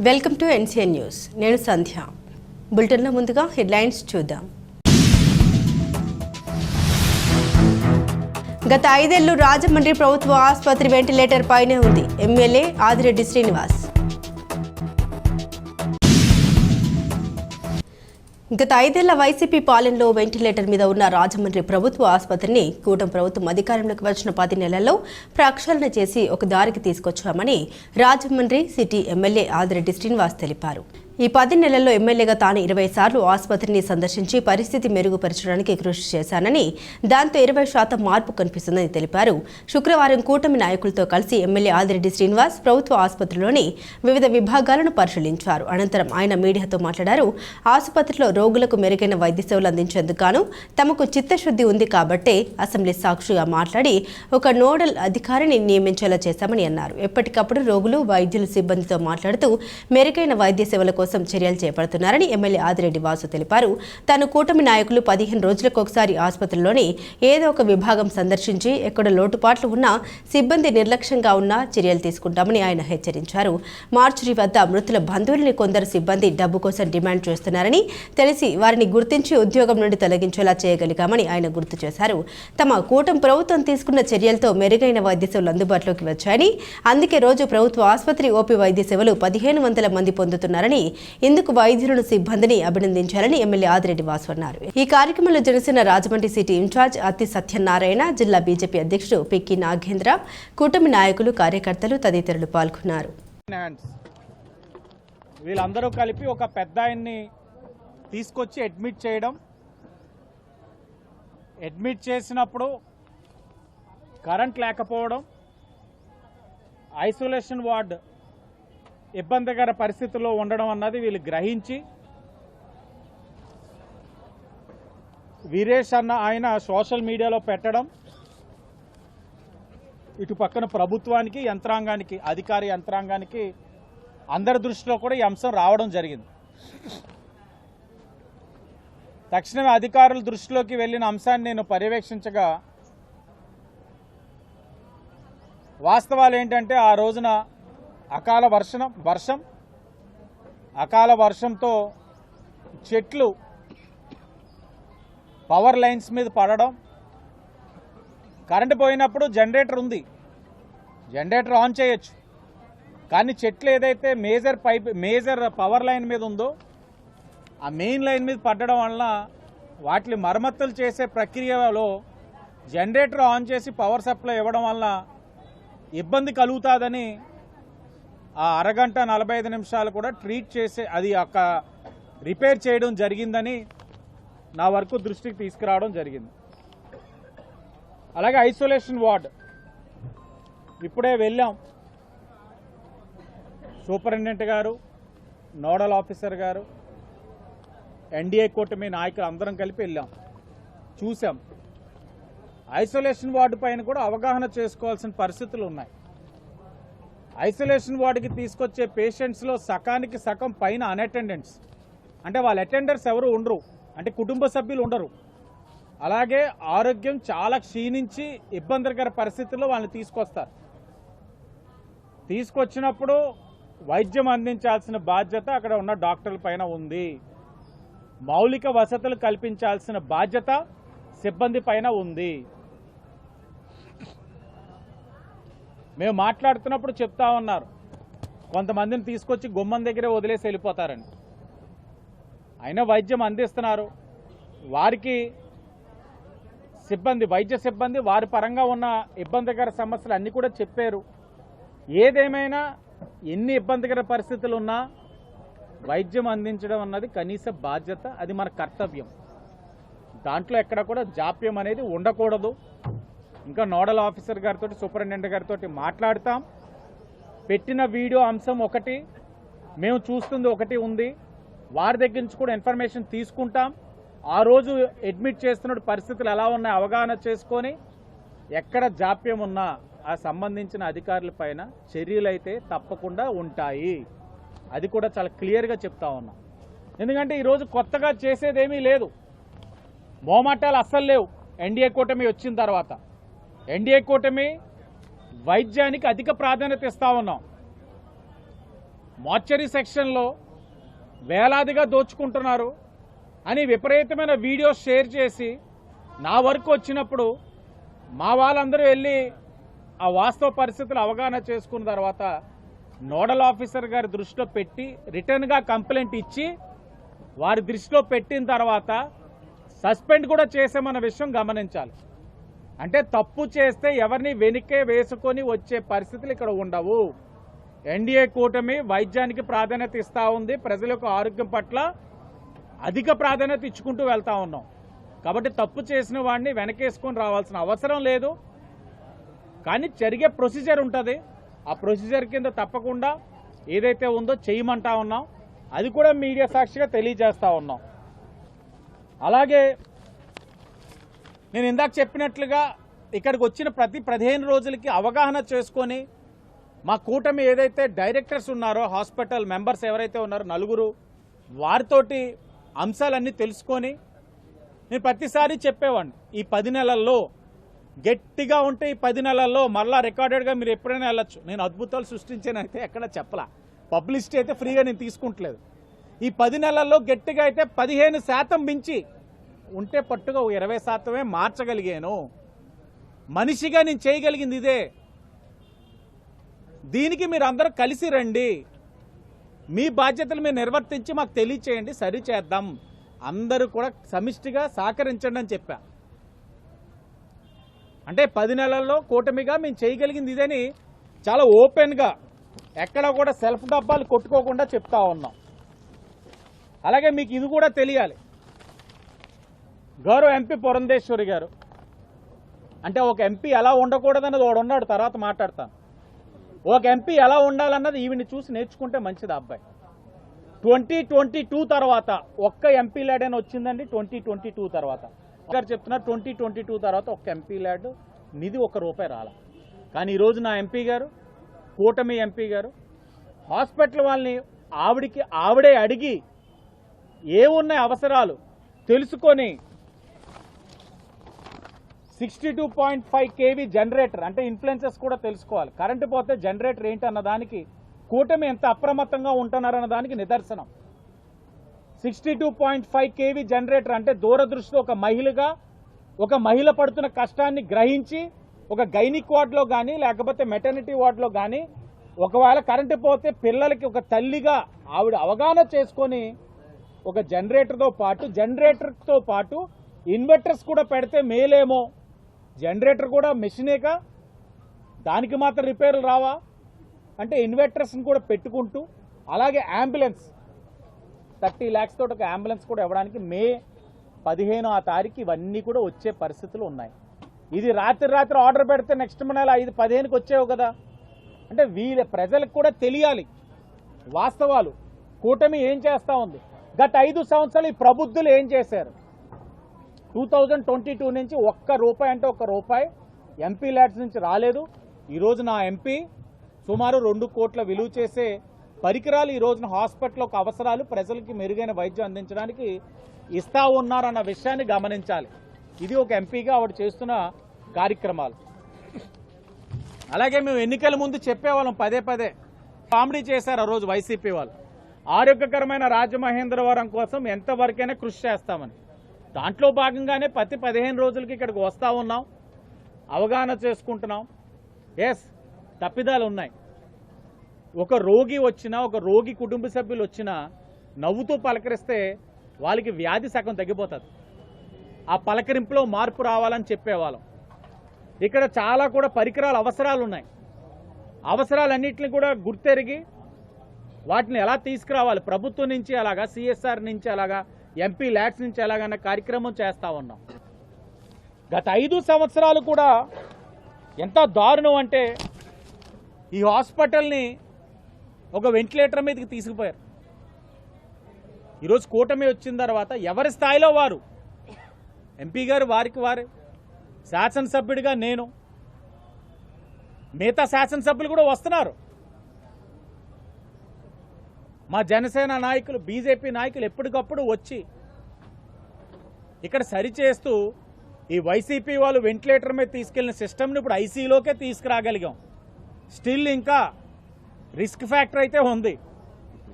Welcome to NCN news నేను సంధ్య. బులెటిన్లో ముందుగా హెడ్లైన్స్ చూద్దాం. గత ఐదేళ్ళు రాజమండ్రి ప్రభుత్వ ఆసుపత్రి వెంటిలేటర్ పైనే ఉంది. ఎమ్మెల్యే ఆదిరెడ్డి శ్రీనివాస్. గత ఐదేళ్ళ వైసీపీ పాలనలో వెంటిలేటర్ మీద ఉన్న రాజమండ్రి ప్రభుత్వ ఆసుపత్రిని కూటమి ప్రభుత్వం అధికారంలోకి వచ్చిన పది నెలల్లో ప్రక్షాళన చేసి ఒక దారికి తీసుకొచ్చామని రాజమండ్రి సిటీ ఎమ్మెల్యే ఆదిరెడ్డి శ్రీనివాస్ తెలిపారు. ఈ పది నెలల్లో ఎమ్మెల్యేగా తాను ఇరవై సార్లు ఆసుపత్రిని సందర్శించి పరిస్థితి మెరుగుపరచడానికి కృషి చేశానని దాంతో ఇరవై శాతం మార్పు కనిపిస్తుందని తెలిపారు. శుక్రవారం కూటమి నాయకులతో కలిసి ఎమ్మెల్యే ఆదిరెడ్డి శ్రీనివాస్ ప్రభుత్వ ఆసుపత్రిలోని వివిధ విభాగాలను పరిశీలించారు. అనంతరం ఆయన మీడియాతో మాట్లాడారు. ఆసుపత్రిలో రోగులకు మెరుగైన వైద్య సేవలు అందించేందుకు తమకు చిత్తశుద్ధి ఉంది కాబట్టే అసెంబ్లీ సాక్షిగా మాట్లాడి ఒక నోడల్ అధికారిని నియమించేలా చేశామని అన్నారు. ఎప్పటికప్పుడు రోగులు వైద్యులు సిబ్బందితో మాట్లాడుతూ మెరుగైన వైద్య సేవల కోసం కోసం చర్యలు చేపడుతున్నారని ఎమ్మెల్యే ఆదిరెడ్డి వాసు తెలిపారు. తాను కూటమి నాయకులు పదిహేను రోజులకు ఒకసారి ఆసుపత్రిలోని ఏదో ఒక విభాగం సందర్శించి ఎక్కడ లోటుపాట్లు ఉన్నా సిబ్బంది నిర్లక్ష్యంగా ఉన్నా చర్యలు తీసుకుంటామని ఆయన హెచ్చరించారు. మార్చురి వద్ద మృతుల బంధువులని కొందరు సిబ్బంది డబ్బు కోసం డిమాండ్ చేస్తున్నారని తెలిసి వారిని గుర్తించి ఉద్యోగం నుండి తొలగించేలా చేయగలిగామని ఆయన గుర్తు చేశారు. తమ కూటమి ప్రభుత్వం తీసుకున్న చర్యలతో మెరుగైన వైద్య సేవలు అందుబాటులోకి వచ్చాయని అందుకే రోజు ప్రభుత్వ ఆసుపత్రి ఓపీ వైద్య సేవలు పదిహేను వందల మంది పొందుతున్నారని ఇందుకు వైద్యులను సిబ్బందిని అభినందించాలని ఎమ్మెల్యే ఆదిరెడ్డి వాసు అన్నారు. ఈ కార్యక్రమంలో జనసేన రాజమండ్రి సిటీ ఇన్ఛార్జ్ అతి సత్యనారాయణ జిల్లా బీజేపీ అధ్యక్షుడు పిక్కి నాగేంద్ర కూటమి నాయకులు కార్యకర్తలు తదితరులు పాల్గొన్నారు. వీళ్ళందరూ కలిపి ఒక పెద్ద ఆయన్ని తీసుకొచ్చి అడ్మిట్ చేయడం. అడ్మిట్ చేసినప్పుడు కరెంట్ లేకపోవడం. ఐసోలేషన్ వార్డ్ ఇబ్బందికర పరిస్థితుల్లో ఉండడం అన్నది వీళ్ళు గ్రహించి వీరేష్ అన్న ఆయన సోషల్ మీడియాలో పెట్టడం ఇటు పక్కన ప్రభుత్వానికి యంత్రాంగానికి అధికార యంత్రాంగానికి అందరి దృష్టిలో కూడా ఈ అంశం రావడం జరిగింది. తక్షణమే అధికారుల దృష్టిలోకి వెళ్ళిన అంశాన్ని నేను పర్యవేక్షించగా వాస్తవాలు ఏంటంటే ఆ రోజున అకాల వర్షం వర్షం అకాల వర్షంతో చెట్లు పవర్ లైన్స్ మీద పడడం కరెంటు పోయినప్పుడు జనరేటర్ ఉంది. జనరేటర్ ఆన్ చేయొచ్చు. కానీ చెట్లు ఏదైతే major pipe major power line మీద ఉందో ఆ మెయిన్ లైన్ మీద పడ్డడం వలన వాటిని మరమ్మతులు చేసే ప్రక్రియలో జనరేటర్ ఆన్ చేసి పవర్ సప్లై ఇవ్వడం వలన ఇబ్బంది కలుగుతుందని ఆ అరగంట నలభై ఐదు నిమిషాలు కూడా ట్రీట్ చేసే అది ఒక రిపేర్ చేయడం జరిగిందని నా వరకు దృష్టికి తీసుకురావడం జరిగింది. అలాగే ఐసోలేషన్ వార్డ్. ఇప్పుడే వెళ్ళాం. సూపరింటెండెంట్ గారు నోడల్ ఆఫీసర్ గారు ఎన్డీఏ కూటమి నాయకులు అందరం కలిపి వెళ్ళాం. చూసాం. ఐసోలేషన్ వార్డు పైన కూడా అవగాహన చేసుకోవాల్సిన పరిస్థితులు ఉన్నాయి. ఐసోలేషన్ వార్డుకి తీసుకొచ్చే పేషెంట్స్లో సకానికి సగం పైన అన్అటెండెంట్స్. అంటే వాళ్ళ అటెండర్స్ ఎవరు ఉండరు. అంటే కుటుంబ సభ్యులు ఉండరు. అలాగే ఆరోగ్యం చాలా క్షీణించి ఇబ్బందికర పరిస్థితుల్లో వాళ్ళని తీసుకొస్తారు. తీసుకొచ్చినప్పుడు వైద్యం అందించాల్సిన బాధ్యత అక్కడ ఉన్న డాక్టర్ల పైన ఉంది. మౌలిక వసతులు కల్పించాల్సిన బాధ్యత సిబ్బంది పైన ఉంది. మేము మాట్లాడుతున్నప్పుడు చెప్తా ఉన్నారు. కొంతమందిని తీసుకొచ్చి గుమ్మం దగ్గరే వదిలేసి వెళ్ళిపోతారని. అయినా వైద్యం అందిస్తున్నారు. వారికి సిబ్బంది వైద్య సిబ్బంది వారి పరంగా ఉన్న ఇబ్బందికర సమస్యలు అన్నీ కూడా చెప్పారు. ఏదేమైనా ఎన్ని ఇబ్బందికర పరిస్థితులు ఉన్నా వైద్యం అందించడం అన్నది కనీస బాధ్యత అది మన కర్తవ్యం. దాంట్లో ఎక్కడ కూడా జాప్యం అనేది ఉండకూడదు. ఇంకా నోడల్ ఆఫీసర్ గారితో సూపరింటెండెంట్ గారితో మాట్లాడతాం. పెట్టిన వీడియో అంశం ఒకటి మేము చూస్తుంది ఒకటి ఉంది. వారి దగ్గర నుంచి కూడా ఇన్ఫర్మేషన్ తీసుకుంటాం. ఆ రోజు అడ్మిట్ చేస్తున్న పరిస్థితులు ఎలా ఉన్నాయి అవగాహన చేసుకొని ఎక్కడ జాప్యం ఉన్నా ఆ సంబంధించిన అధికారుల పైన చర్యలు అయితే తప్పకుండా ఉంటాయి. అది కూడా చాలా క్లియర్గా చెప్తా ఉన్నాం. ఎందుకంటే ఈరోజు కొత్తగా చేసేదేమీ లేదు. మోమాటాలు అస్సలు లేవు. ఎన్డీఏ కూటమి వచ్చిన తర్వాత. ఎన్డీఏ కూటమి వైద్యానికి అధిక ప్రాధాన్యత ఇస్తా ఉన్నాం. మార్చరీ సెక్షన్లో వేలాదిగా దోచుకుంటున్నారు అని విపరీతమైన వీడియోస్ షేర్ చేసి నా వరకు వచ్చినప్పుడు మా వాళ్ళందరూ వెళ్ళి ఆ వాస్తవ పరిస్థితులు అవగాహన చేసుకున్న తర్వాత నోడల్ ఆఫీసర్ గారి దృష్టిలో పెట్టి రిటర్న్గా కంప్లైంట్ ఇచ్చి వారి దృష్టిలో పెట్టిన తర్వాత సస్పెండ్ కూడా చేసామన్న విషయం గమనించాలి. అంటే తప్పు చేస్తే ఎవరిని వెనుకే వేసుకొని వచ్చే పరిస్థితులు ఇక్కడ ఉండవు. ఎన్డీఏ కూటమి వైద్యానికి ప్రాధాన్యత ఇస్తా ఉంది. ప్రజలకు ఆరోగ్యం పట్ల అధిక ప్రాధాన్యత ఇచ్చుకుంటూ వెళ్తా ఉన్నాం. కాబట్టి తప్పు చేసిన వాడిని వెనకేసుకొని రావాల్సిన అవసరం లేదు. కానీ జరిగే ప్రొసీజర్ ఉంటుంది. ఆ ప్రొసీజర్ కింద తప్పకుండా ఏదైతే ఉందో చేయమంటా ఉన్నాం. అది కూడా మీడియా సాక్షిగా తెలియజేస్తా ఉన్నాం. అలాగే నేను ఇందాక చెప్పినట్లుగా ఇక్కడికి వచ్చిన ప్రతి పదిహేను రోజులకి అవగాహన చేసుకొని మా కూటమి ఏదైతే డైరెక్టర్స్ ఉన్నారో హాస్పిటల్ మెంబర్స్ ఎవరైతే ఉన్నారో నలుగురు వారితోటి అంశాలన్నీ తెలుసుకొని నేను ప్రతిసారి చెప్పేవాడిని. ఈ పది నెలల్లో గట్టిగా ఉంటే ఈ పది నెలల్లో మళ్ళా రికార్డెడ్గా మీరు ఎప్పుడైనా వెళ్ళొచ్చు. నేను అద్భుతాలు సృష్టించానైతే ఎక్కడ చెప్పలా. పబ్లిసిటీ అయితే ఫ్రీగా నేను తీసుకుంటలేదు. ఈ పది నెలల్లో గట్టిగా అయితే పదిహేను శాతం మించి ఉంటే పట్టుగా ఇరవై శాతమే మార్చగలిగాను. మనిషిగా నేను చేయగలిగింది ఇదే. దీనికి మీరు అందరూ కలిసి రండి. మీ బాధ్యతలు మీరు నిర్వర్తించి మాకు తెలియచేయండి సరిచేద్దాం అందరూ కూడా సమిష్టిగా సహకరించండి అని చెప్పా. అంటే పది నెలల్లో కూటమిగా మేము చేయగలిగింది ఇదని చాలా ఓపెన్గా ఎక్కడ కూడా సెల్ఫ్ డబ్బాలు కొట్టుకోకుండా చెప్తా ఉన్నాం. అలాగే మీకు ఇది కూడా తెలియాలి. గౌరవ ఎంపీ పురంధేశ్వరి గారు. అంటే ఒక ఎంపీ ఎలా ఉండకూడదన్నది వాడు ఉన్నాడు తర్వాత మాట్లాడతాను. ఒక ఎంపీ ఎలా ఉండాలన్నది ఈవిని చూసి నేర్చుకుంటే మంచిది అబ్బాయి. ట్వంటీ ట్వంటీ టూ తర్వాత ఒక్క ఎంపీ ల్యాడ్ అని వచ్చిందండి ట్వంటీ ట్వంటీ టూ తర్వాత. గారు చెప్తున్నారు ట్వంటీ ట్వంటీ టూ తర్వాత ఒక్క ఎంపీ ల్యాడ్ నిధి ఒక రూపాయి రాల. కానీ ఈరోజు నా ఎంపీ గారు కూటమి ఎంపీ గారు హాస్పిటల్ వాళ్ళని ఆవిడికి ఆవిడే అడిగి ఏమున్నాయి అవసరాలు తెలుసుకొని sixty two point five KV generator అంటే ఇన్ఫ్లుయెన్సెస్ కూడా తెలుసుకోవాలి. కరెంటు పోతే జనరేటర్ ఏంటి అన్న దానికి కూటమి ఎంత అప్రమత్తంగా ఉంటున్నారన్న దానికి నిదర్శనం. Sixty two point five KV generator అంటే దూరదృష్టితో ఒక మహిళగా ఒక మహిళ పడుతున్న కష్టాన్ని గ్రహించి ఒక గైనిక్ వార్డులో కానీ లేకపోతే మెటర్నిటీ వార్డులో కానీ ఒకవేళ కరెంటు పోతే పిల్లలకి ఒక తల్లిగా ఆవిడ అవగాహన చేసుకొని ఒక జనరేటర్తో పాటు జనరేటర్తో పాటు ఇన్వర్టర్స్ కూడా పెడితే మేలేమో జనరేటర్ కూడా మెషినేక? దానికి మాత్రం రిపేర్లు రావా? అంటే ఇన్వర్టర్స్ని కూడా పెట్టుకుంటూ అలాగే అంబులెన్స్. థర్టీ ల్యాక్స్ తోటి ఒక అంబులెన్స్ కూడా ఇవ్వడానికి మే పదిహేను ఆ తారీఖు ఇవన్నీ కూడా వచ్చే పరిస్థితులు ఉన్నాయి. ఇది రాత్రి రాత్రి ఆర్డర్ పెడితే నెక్స్ట్ నెల ఐదు పదిహేనుకి వచ్చేవు కదా. అంటే వీళ్ళ ప్రజలకు కూడా తెలియాలి వాస్తవాలు. కూటమి ఏం చేస్తూ ఉంది? గత ఐదు సంవత్సరాలు ఈ ప్రబుద్ధులు ఏం చేశారు? టూ థౌజండ్ ట్వంటీ టూ నుంచి ఒక్క రూపాయి అంటే ఒక్క రూపాయి ఎంపీ ల్యాడ్స్ నుంచి రాలేదు. ఈరోజు నా ఎంపీ సుమారు రెండు కోట్ల విలువ చేసే పరికరాలు ఈ రోజున ఒక అవసరాలు ప్రజలకి మెరుగైన వైద్యం అందించడానికి ఇస్తా ఉన్నారన్న విషయాన్ని గమనించాలి. ఇది ఒక ఎంపీగా ఆవిడ చేస్తున్న కార్యక్రమాలు. అలాగే మేము ఎన్నికల ముందు చెప్పేవాళ్ళం పదే పదే. కామెడీ చేశారు ఆ రోజు వైసీపీ వాళ్ళు. ఆరోగ్యకరమైన రాజమహేంద్రవరం కోసం ఎంతవరకైనా కృషి చేస్తామని. దాంట్లో భాగంగానే ప్రతి పదిహేను రోజులకి ఇక్కడికి వస్తూ ఉన్నాం. అవగాహన చేసుకుంటున్నాం. ఎస్ తప్పిదాలు ఉన్నాయి. ఒక రోగి వచ్చినా ఒక రోగి కుటుంబ సభ్యులు వచ్చినా నవ్వుతూ పలకరిస్తే వాళ్ళకి వ్యాధి సగం తగ్గిపోతుంది. ఆ పలకరింపులో మార్పు రావాలని చెప్పేవాళ్ళం. ఇక్కడ చాలా కూడా పరికరాలు అవసరాలు ఉన్నాయి. అవసరాలన్నింటిని కూడా గుర్తెరిగి వాటిని ఎలా తీసుకురావాలి? ప్రభుత్వం నుంచి అలాగా సిఎస్ఆర్ నుంచి అలాగా ఎంపీ ల్యాడ్స్ నుంచి ఎలాగైనా కార్యక్రమం చేస్తూ ఉన్నాం. గత ఐదు సంవత్సరాలు కూడా ఎంత దారుణం అంటే ఈ హాస్పిటల్ని ఒక వెంటిలేటర్ మీదకి తీసుకుపోయారు. ఈరోజు కూటమి వచ్చిన తర్వాత ఎవరి స్థాయిలో వారు? ఎంపీ గారు వారికి వారే. శాసనసభ్యుడిగా నేను. మిగతా శాసనసభ్యులు కూడా వస్తున్నారు. మా జనసేన నాయకులు బీజేపీ నాయకులు ఎప్పటికప్పుడు వచ్చి ఇక్కడ సరిచేస్తూ ఈ వైసీపీ వాళ్ళు వెంటిలేటర్ మీద తీసుకెళ్ళిన సిస్టమ్ని ఇప్పుడు ఐసీలోకే తీసుకురాగలిగాం. స్టిల్ ఇంకా రిస్క్ ఫ్యాక్టర్ అయితే ఉంది.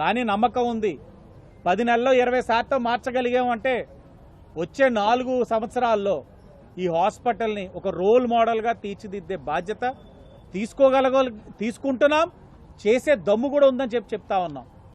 కానీ నమ్మకం ఉంది. పది నెలల్లో ఇరవై శాతం మార్చగలిగామంటే వచ్చే నాలుగు సంవత్సరాల్లో ఈ హాస్పిటల్ని ఒక రోల్ మోడల్గా తీర్చిదిద్దే బాధ్యత తీసుకోగలగ తీసుకుంటున్నాం. చేసే దమ్ము కూడా ఉందని చెప్పి చెప్తా ఉన్నాం.